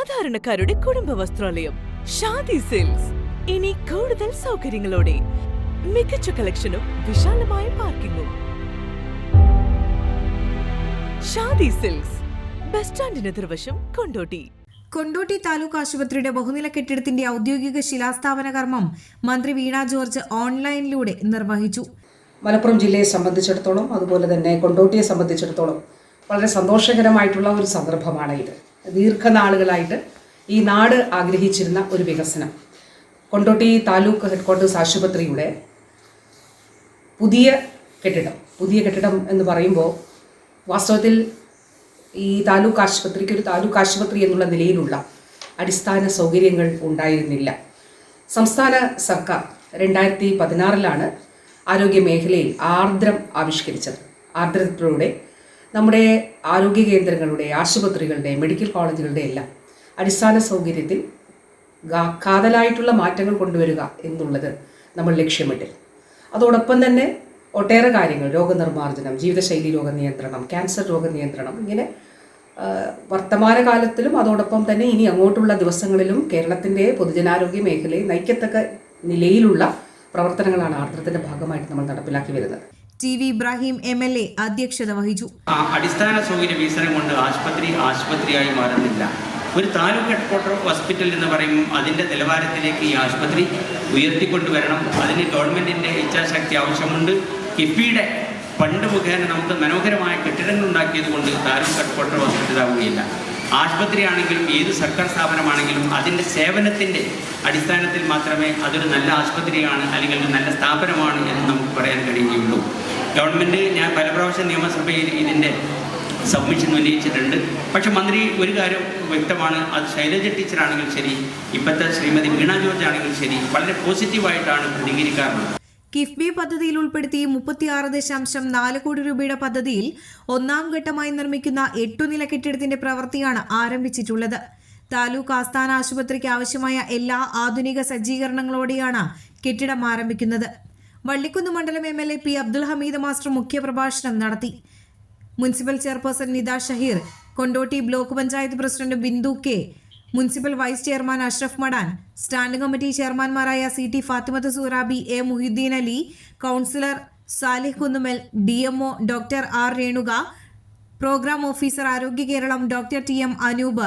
സാധാരണക്കാരുടെ കുടുംബ വസ്ത്രാലയം ഷാദി സിൽക്സ്. ഇനി കൂടുതൽ സൗകര്യങ്ങളോടെ മികച്ച കളക്ഷനും വിശാലമായ പാർക്കിംഗും ഷാദി സിൽക്സ് ബസ് സ്റ്റാൻഡിന് എതിർവശം കൊണ്ടോട്ടി. കൊണ്ടോട്ടി താലൂക്ക് ആശുപത്രിയുടെ ബഹുനില കെട്ടിടത്തിന്റെ ഔദ്യോഗിക ശിലാസ്ഥാപന കർമ്മം മന്ത്രി വീണ ജോർജ് ഓൺലൈനിലൂടെ നിർവഹിച്ചു. മലപ്പുറം ജില്ലയെ സംബന്ധിച്ചിടത്തോളം അതുപോലെ തന്നെ കൊണ്ടോട്ടിയെ സംബന്ധിച്ചിടത്തോളം വളരെ സന്തോഷകരമായിട്ടുള്ള ഒരു സന്ദർഭമാണ് ഇത്. ദീർഘനാളുകളായിട്ട് ഈ നാട് ആഗ്രഹിച്ചിരുന്ന ഒരു വികസനം. കൊണ്ടോട്ടി താലൂക്ക് ഹെഡ്ക്വാർട്ടേഴ്സ് ആശുപത്രിയുടെ പുതിയ കെട്ടിടം പുതിയ കെട്ടിടം എന്ന് പറയുമ്പോൾ വാസ്തവത്തിൽ ഈ താലൂക്ക് ആശുപത്രിക്ക് ഒരു താലൂക്ക് ആശുപത്രി എന്നുള്ള നിലയിലുള്ള അടിസ്ഥാന സൗകര്യങ്ങൾ ഉണ്ടായിരുന്നില്ല. സംസ്ഥാന സർക്കാർ രണ്ടായിരത്തി പതിനാറിലാണ് ആരോഗ്യ മേഖലയിൽ ആർദ്രം ആവിഷ്കരിച്ചത്. ആർദ്രത്തിലൂടെ നമ്മുടെ ആരോഗ്യ കേന്ദ്രങ്ങളുടെ ആശുപത്രികളുടെ മെഡിക്കൽ കോളേജുകളുടെ എല്ലാം അടിസ്ഥാന സൗകര്യത്തിൽ കാതലായിട്ടുള്ള മാറ്റങ്ങൾ കൊണ്ടുവരിക എന്നുള്ളത് നമ്മൾ ലക്ഷ്യമിട്ടിൽ അതോടൊപ്പം തന്നെ ഒട്ടേറെ കാര്യങ്ങൾ രോഗനിർമ്മാർജനം ജീവിതശൈലി രോഗ നിയന്ത്രണം ക്യാൻസർ രോഗ നിയന്ത്രണം ഇങ്ങനെ വർത്തമാനകാലത്തിലും അതോടൊപ്പം തന്നെ ഇനി അങ്ങോട്ടുള്ള ദിവസങ്ങളിലും കേരളത്തിന്റെ പൊതുജനാരോഗ്യ മേഖലയെ നയിക്കത്തക്ക നിലയിലുള്ള പ്രവർത്തനങ്ങളാണ് ആർദ്രത്തിന്റെ ഭാഗമായിട്ട് നമ്മൾ നടപ്പിലാക്കി വരുന്നത്. T V Ibrahim M L A അധ്യക്ഷത വഹിച്ചു. അടിസ്ഥാന സൗകര്യ വികസനം കൊണ്ട് ആശുപത്രി ആശുപത്രിയായി മാറുന്നില്ല. ഒരു താലൂക്ക് ഹെഡ്ക്വാർട്ടർ ഹോസ്പിറ്റൽ എന്ന് പറയുമ്പോൾ അതിന്റെ നിലവാരത്തിലേക്ക് ഈ ആശുപത്രി ഉയർത്തിക്കൊണ്ടുവരണം. അതിന് ഗവൺമെന്റിന്റെ ഇച്ഛാശക്തി ആവശ്യമുണ്ട്. കിഫ്ബിയുടെ ഫണ്ട് മുഖേന നമുക്ക് മനോഹരമായ കെട്ടിടങ്ങൾ ഉണ്ടാക്കിയത് കൊണ്ട് താലൂക്ക് ഹെഡ്ക്വാർട്ടർ ഹോസ്പിറ്റൽ ആവുകയില്ല ആശുപത്രിയാണെങ്കിലും ഏത് സർക്കാർ സ്ഥാപനമാണെങ്കിലും അതിന്റെ സേവനത്തിന്റെ അടിസ്ഥാനത്തിൽ മാത്രമേ അതൊരു നല്ല ആശുപത്രിയാണ് അല്ലെങ്കിൽ നല്ല സ്ഥാപനമാണ് എന്ന് നമുക്ക് പറയാൻ കഴിയുകയുള്ളൂ. ഗവൺമെന്റ് ഞാൻ പല പ്രാവശ്യം നിയമസഭയിൽ ഇതിന്റെ സബ്മിഷൻ ഉന്നയിച്ചിട്ടുണ്ട്. പക്ഷെ മന്ത്രി ഒരു കാര്യം വ്യക്തമാണ് അത് ശൈലജ ടീച്ചറാണെങ്കിൽ ശരി ഇപ്പോഴത്തെ ശ്രീമതി വീണ ജോർജ് ആണെങ്കിൽ ശരി വളരെ പോസിറ്റീവായിട്ടാണ് പ്രതികരിക്കാറുള്ളത്. കിഫ്ബി പദ്ധതിയിൽ ഉൾപ്പെടുത്തി മുപ്പത്തിയാറ് ദശാംശം നാല് കോടി രൂപയുടെ പദ്ധതിയിൽ ഒന്നാം ഘട്ടമായി നിർമ്മിക്കുന്ന എട്ടു നില കെട്ടിടത്തിന്റെ പ്രവൃത്തിയാണ് ആരംഭിച്ചിട്ടുള്ളത്. താലൂക്ക് ആസ്ഥാന ആശുപത്രിക്ക് ആവശ്യമായ എല്ലാ ആധുനിക സജ്ജീകരണങ്ങളോടെയാണ് കെട്ടിടം ആരംഭിക്കുന്നത്. വള്ളിക്കുന്ന് മണ്ഡലം M L A P Abdul Hameed master മുഖ്യപ്രഭാഷണം നടത്തി. Municipal chairperson Nitha Shaheer Kondotty block panchayat president Bindu K municipal vice chairman Ashraf Madan standing committee ചെയർമാൻമാരായ C T Fathimath Soorabi A Muhiyuddeen Ali councillor Salih Kunnumal D M O doctor R Renuka programme officer Arogya Keralam doctor T M Anoop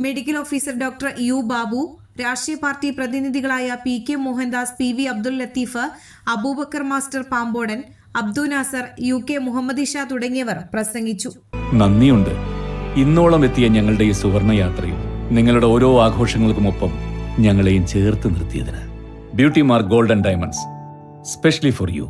medical officer doctor U Babu രാഷ്ട്രീയ party പ്രതിനിധികളായ P K Mohandas P V Abdul Latheef Abubacker master Pampodan Abdu Nasar U K Muhammed Isha തുടങ്ങിയവർ പ്രസംഗിച്ചു. നന്ദിയുണ്ട്. ഇന്നോളം എത്തിയ ഞങ്ങളുടെ ഈ സുവർണ യാത്രയിൽ നിങ്ങളുടെ ഓരോ ആഘോഷങ്ങൾക്കുമൊപ്പം ഞങ്ങളെയും ചേർത്ത് നിർത്തിയതിന്. Beauty mark golden diamonds specially for you.